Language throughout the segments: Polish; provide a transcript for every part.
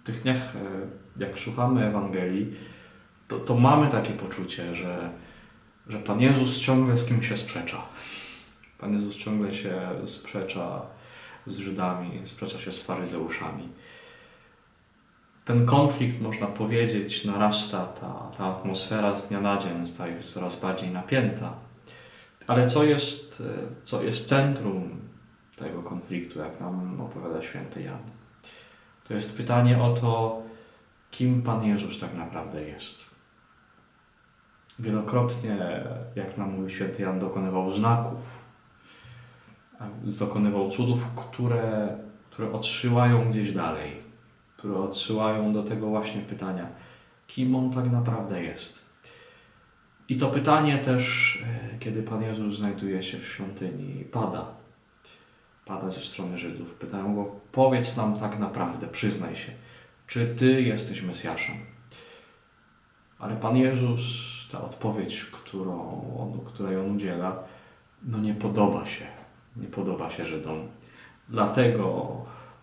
w tych dniach, e, jak słuchamy Ewangelii, to, to mamy takie poczucie, że, że Pan Jezus ciągle z kimś się sprzecza. Pan Jezus ciągle się sprzecza z Żydami, sprzecza się z faryzeuszami. Ten konflikt, można powiedzieć, narasta, ta, ta atmosfera z dnia na dzień staje się coraz bardziej napięta. Ale co jest, e, co jest centrum tego konfliktu, jak nam opowiada święty Jan? To jest pytanie o to, kim Pan Jezus tak naprawdę jest. Wielokrotnie, jak nam mówi święty Jan, dokonywał znaków, dokonywał cudów, które, które odsyłają gdzieś dalej, które odsyłają do tego właśnie pytania, kim On tak naprawdę jest. I to pytanie też, e, kiedy Pan Jezus znajduje się w świątyni, pada. Pada ze strony Żydów. Pytają go, powiedz nam tak naprawdę, przyznaj się, czy Ty jesteś Mesjaszem? Ale Pan Jezus, ta odpowiedź, którą on, której On udziela, no nie podoba się. Nie podoba się Żydom. Dlatego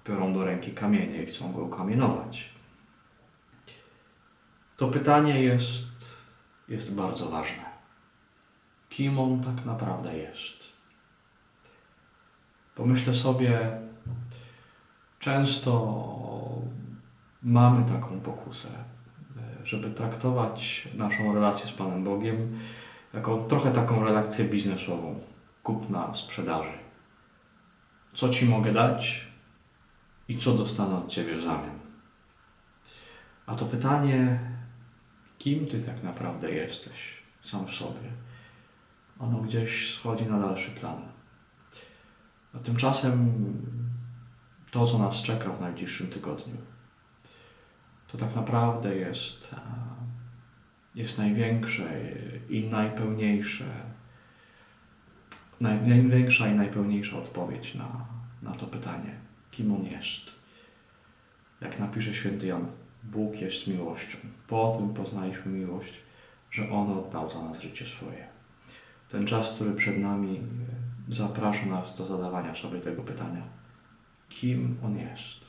biorą do ręki kamienie i chcą go ukamienować. To pytanie jest, jest bardzo ważne. Kim on tak naprawdę jest? Pomyślę sobie, często mamy taką pokusę, żeby traktować naszą relację z Panem Bogiem jako trochę taką relację biznesową, kupna sprzedaży. Co Ci mogę dać i co dostanę od Ciebie w zamian? A to pytanie, kim Ty tak naprawdę jesteś sam w sobie, ono gdzieś schodzi na dalszy plan. A tymczasem to, co nas czeka w najbliższym tygodniu, to tak naprawdę jest, jest największe i najpełniejsze, naj, największa i najpełniejsza odpowiedź na, na to pytanie, kim On jest. Jak napisze święty Jan, Bóg jest miłością. Po tym poznaliśmy miłość, że On oddał za nas życie swoje. Ten czas, który przed nami, zaprasza nas do zadawania sobie tego pytania: kim On jest?